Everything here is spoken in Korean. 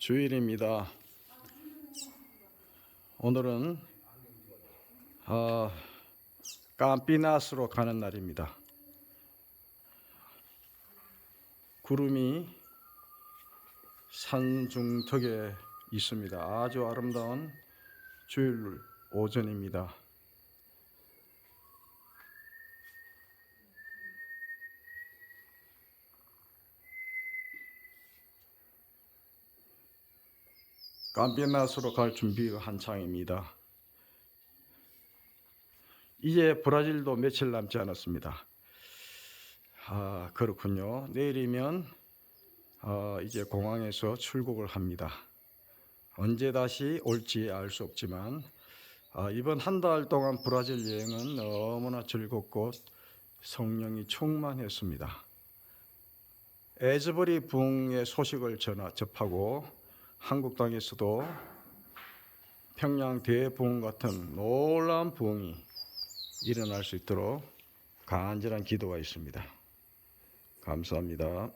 주일입니다. 오늘은 어, 깜피나스로 가는 날입니다. 구름이 산 중턱에 있습니다. 아주 아름다운 주일 오전입니다. 깜피나스로 갈 준비가 한창입니다. 이제 브라질도 며칠 남지 않았습니다. 아, 그렇군요. 내일이면 어, 이제 공항에서 출국을 합니다. 언제 다시 올지 알 수 없지만 아, 이번 한 달 동안 브라질 여행은 너무나 즐겁고 성령이 충만했습니다. 에즈버리 붕의 소식을 전하, 접하고 한국 땅에서도 평양 대부흥 같은 놀라운 부흥이 일어날 수 있도록 간절한 기도가 있습니다. 감사합니다.